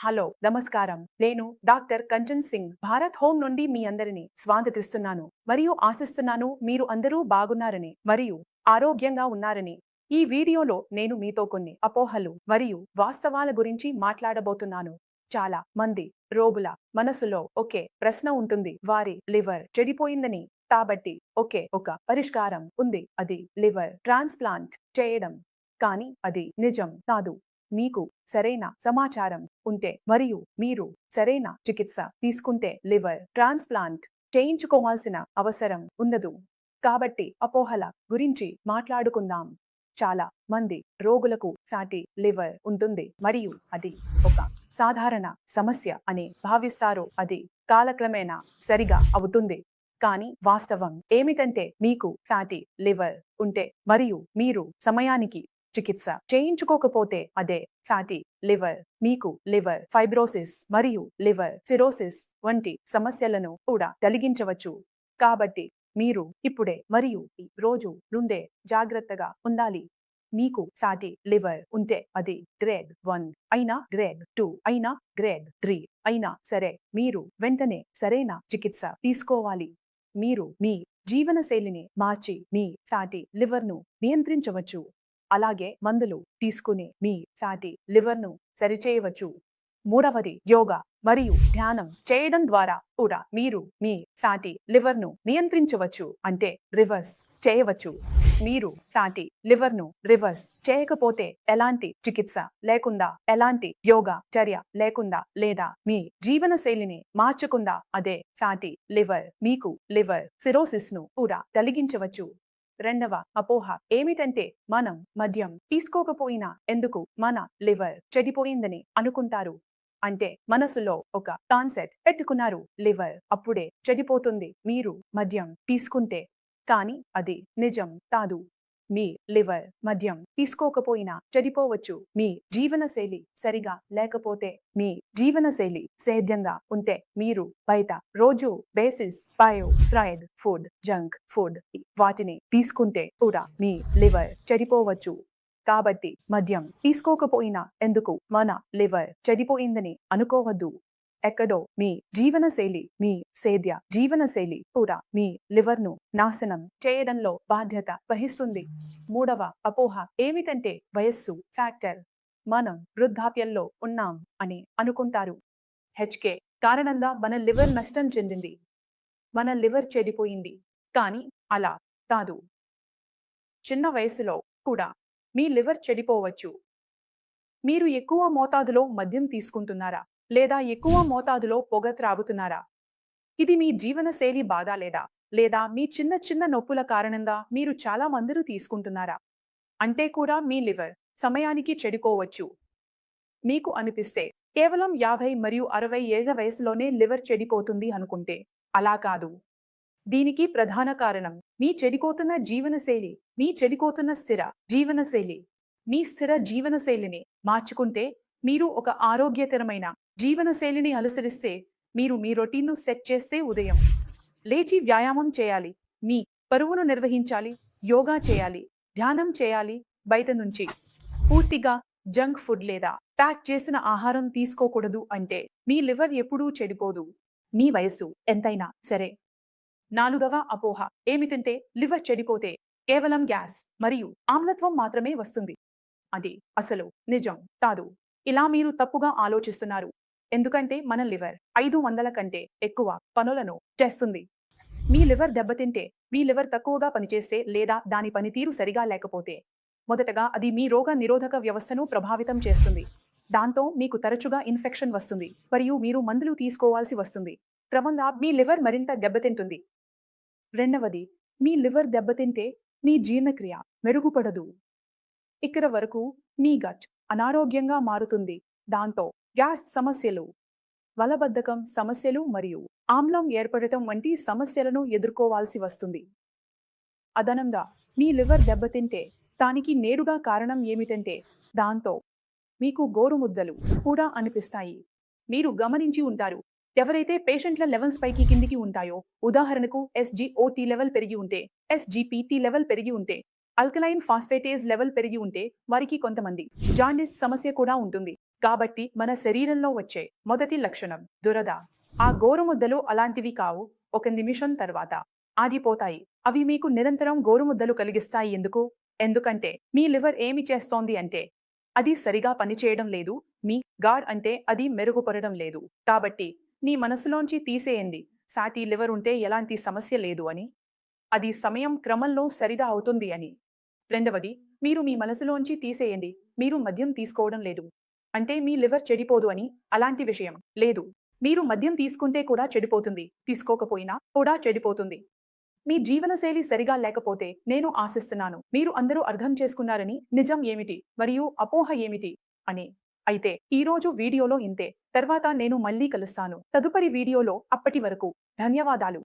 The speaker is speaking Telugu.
హలో నమస్కారం. నేను డాక్టర్ కంచన్ సింగ్ భారత్ హోమ్ నుండి మీ అందరిని స్వాగతిస్తున్నాను. మరియు ఆశిస్తున్నాను మీరు అందరూ బాగున్నారని మరియు ఆరోగ్యంగా ఉన్నారని. ఈ వీడియోలో నేను మీతో కొన్ని అపోహలు మరియు వాస్తవాల గురించి మాట్లాడబోతున్నాను. చాలా మంది రోగుల మనసులో ఒకే ప్రశ్న ఉంటుంది. వారి లివర్ చెడిపోయిందని. కాబట్టి ఒకే ఒక పరిష్కారం ఉంది. అది లివర్ ట్రాన్స్ప్లాంట్ చేయడం. కానీ అది నిజం కాదు. మీకు సరైన సమాచారం ఉంటే మరియు మీరు సరైన చికిత్స తీసుకుంటే లివర్ ట్రాన్స్ప్లాంట్ చేయించుకోవాల్సిన అవసరం ఉండదు. కాబట్టి అపోహల గురించి మాట్లాడుకుందాం. చాలా మంది రోగులకు సాటి లివర్ ఉంటుంది మరియు అది ఒక సాధారణ సమస్య అని భావిస్తారు. అది కాలక్రమేణా సరిగా అవుతుంది. కానీ వాస్తవం ఏమిటంటే మీకు ఫ్యాటీ లివర్ ఉంటే మరియు మీరు సమయానికి చికిత్స. చేయించుకోకపోతే అదే ఫ్యాటీ లివర్ మీకు లివర్ ఫైబ్రోసిస్ మరియు లివర్ సిరోసిస్ వంటి సమస్యలను కూడా కలిగించవచ్చు. కాబట్టి మీరు ఇప్పుడే మరియు ఈ రోజు నుండే జాగ్రత్తగా ఉండాలి. మీకు ఫ్యాటీ లివర్ ఉంటే అది గ్రేడ్ వన్ అయినా గ్రేడ్ టూ అయినా గ్రేడ్ త్రీ అయినా సరే మీరు వెంటనే సరైన చికిత్స తీసుకోవాలి. మీరు మీ జీవనశైలిని మార్చి మీ ఫ్యాటీ లివర్ను నియంత్రించవచ్చు. అలాగే మందులు తీసుకుని మీ ఫ్యాటీ లివర్ను సరిచేయవచ్చు. మూడవది యోగా మరియు ధ్యానం చేయడం ద్వారా కూడా మీరు మీ ఫ్యాటీ లివర్ను నియంత్రించవచ్చు. అంటే రివర్స్ చేయవచ్చు. మీరు ఫ్యాటీ లివర్ను రివర్స్ చేయకపోతే ఎలాంటి చికిత్స లేకుండా ఎలాంటి యోగా చర్య లేకుండా లేదా మీ జీవన శైలిని మార్చకుండా అదే ఫ్యాటీ లివర్ మీకు లివర్ సిరోసిస్ను కూడా కలిగించవచ్చు. రెండవ అపోహ ఏమిటంటే మనం మద్యం తీసుకోకపోయినా ఎందుకు మన లివర్ చెడిపోయిందని అనుకుంటారు. అంటే మనసులో ఒక కాన్సెప్ట్ పెట్టుకున్నారు లివర్ అప్పుడే చెడిపోతుంది మీరు మద్యం తీసుకుంటే. కానీ అది నిజం కాదు. మీ లివర్ మద్యం తీసుకోకపోయినా చెడిపోవచ్చు. మీ జీవనశైలి సరిగా లేకపోతే మీ జీవనశైలి సేద్యంగా ఉంటే మీరు బయట రోజు బేసిస్ బయో ఫ్రైడ్ ఫుడ్ జంక్ ఫుడ్ వాటిని తీసుకుంటే కూడా మీ లివర్ చెడిపోవచ్చు. కాబట్టి మద్యం తీసుకోకపోయినా ఎందుకు మన లివర్ చెడిపోయిందని అనుకోవద్దు. ఎక్కడో మీ జీవనశైలి మీ సేద్య జీవనశైలి కూడా మీ లివర్ను నాశనం చేయడంలో బాధ్యత వహిస్తుంది. మూడవ అపోహ ఏమిటంటే వయస్సు ఫ్యాక్టర్. మనం వృద్ధాప్యంలో ఉన్నాం అని అనుకుంటారు. హెచ్కే కారణంగా మన లివర్ నష్టం చెందింది. మన లివర్ చెడిపోయింది. కానీ అలా కాదు. చిన్న వయసులో కూడా మీ లివర్ చెడిపోవచ్చు. మీరు ఎక్కువ మోతాదులో మద్యం తీసుకుంటున్నారా? లేదా ఎక్కువ మోతాదులో పొగ త్రాగుతున్నారా? ఇది మీ జీవనశైలి బాధ లేదా? లేదా మీ చిన్న చిన్న నొప్పుల కారణంగా మీరు చాలా మందులు తీసుకుంటున్నారా? అంటే కూడా మీ లివర్ సమయానికి చెడుకోవచ్చు మీకు అనిపిస్తే కేవలం యాభై మరియు అరవై ఏళ్ళ వయసులోనే లివర్ చెడిపోతుంది అనుకుంటే అలా కాదు. దీనికి ప్రధాన కారణం మీ చెడిపోతున్న జీవనశైలి మీ చెడిపోతున్న స్థిర జీవనశైలి మీ స్థిర జీవనశైలిని మార్చుకుంటే మీరు ఒక ఆరోగ్యకరమైన జీవనశైలిని అనుసరిస్తే మీరు మీ రొటీన్ను సెట్ చేస్తే ఉదయం లేచి వ్యాయామం చేయాలి. మీ పరువును నిర్వహించాలి. యోగా చేయాలి. ధ్యానం చేయాలి. బయట నుంచి పూర్తిగా జంక్ ఫుడ్ లేదా ప్యాక్ చేసిన ఆహారం తీసుకోకూడదు అంటే మీ లివర్ ఎప్పుడూ చెడిపోదు. మీ వయస్సు ఎంతైనా సరే. నాలుగవ అపోహ ఏమిటంటే లివర్ చెడిపోతే కేవలం గ్యాస్ మరియు ఆమ్లత్వం మాత్రమే వస్తుంది. అది అసలు నిజం కాదు. ఇలా మీరు తప్పుగా ఆలోచిస్తున్నారు. ఎందుకంటే మన లివర్ ఐదు వందల కంటే ఎక్కువ పనులను చేస్తుంది. మీ లివర్ దెబ్బతింటే మీ లివర్ తక్కువగా పనిచేస్తే లేదా దాని పనితీరు సరిగా లేకపోతే మొదటగా అది మీ రోగ నిరోధక వ్యవస్థను ప్రభావితం చేస్తుంది. దాంతో మీకు తరచుగా ఇన్ఫెక్షన్ వస్తుంది మరియు మీరు మందులు తీసుకోవాల్సి వస్తుంది. క్రమంగా మీ లివర్ మరింత దెబ్బతింటుంది. రెండవది మీ లివర్ దెబ్బతింటే మీ జీర్ణక్రియ మెరుగుపడదు. ఇక్కడ వరకు మీ గట్ అనారోగ్యంగా మారుతుంది. దాంతో గ్యాస్ సమస్యలు వలబద్ధకం సమస్యలు మరియు ఆమ్లం ఏర్పడటం వంటి సమస్యలను ఎదుర్కోవాల్సి వస్తుంది. అదనంగా మీ లివర్ దెబ్బతింటే దానికి నేరుగా కారణం ఏమిటంటే దాంతో మీకు గోరుముద్దలు కూడా అనిపిస్తాయి. మీరు గమనించి ఉంటారు. ఎవరైతే పేషెంట్ల లెవెల్స్ పైకి కిందికి ఉంటాయో ఉదాహరణకు ఎస్జిఓటి లెవెల్ పెరిగి ఉంటే ఎస్జిపిటి లెవెల్ పెరిగి ఉంటే అల్కలైన్ ఫాస్ఫేటేజ్ లెవెల్ పెరిగి ఉంటే వారికి కొంతమంది జాండిస్ సమస్య కూడా ఉంటుంది. కాబట్టి మన శరీరంలో వచ్చే మొదటి లక్షణం దురద. ఆ గోరుముద్దలు అలాంటివి కావు. ఒక నిమిషం తర్వాత ఆగిపోతాయి. అవి మీకు నిరంతరం గోరుముద్దలు కలిగిస్తాయి ఎందుకు? ఎందుకంటే మీ లివర్ ఏమి చేస్తోంది అంటే అది సరిగా పనిచేయడం లేదు. మీ గాడ్ అంటే అది మెరుగుపడడం లేదు. కాబట్టి నీ మనసులోంచి తీసేయండి. సాటి లివర్ ఉంటే ఎలాంటి సమస్య లేదు అని. అది సమయం క్రమంలో సరిగా అవుతుంది అని. రెండవది మీరు మీ మనసులోంచి తీసేయండి మీరు మద్యం తీసుకోవడం లేదు. అంటే మీ లివర్ చెడిపోదు అని అలాంటి విషయం. లేదు మీరు మద్యం తీసుకుంటే కూడా చెడిపోతుంది తీసుకోకపోయినా కూడా చెడిపోతుంది. మీ జీవనశైలి సరిగా లేకపోతే నేను ఆశిస్తున్నాను మీరు అందరూ అర్థం చేసుకున్నారని నిజం ఏమిటి మరియు అపోహ ఏమిటి అని. అయితే ఈ రోజు వీడియోలో ఇంతే తర్వాత నేను మళ్ళీ కలుస్తాను. తదుపరి వీడియోలో అప్పటి వరకు. ధన్యవాదాలు.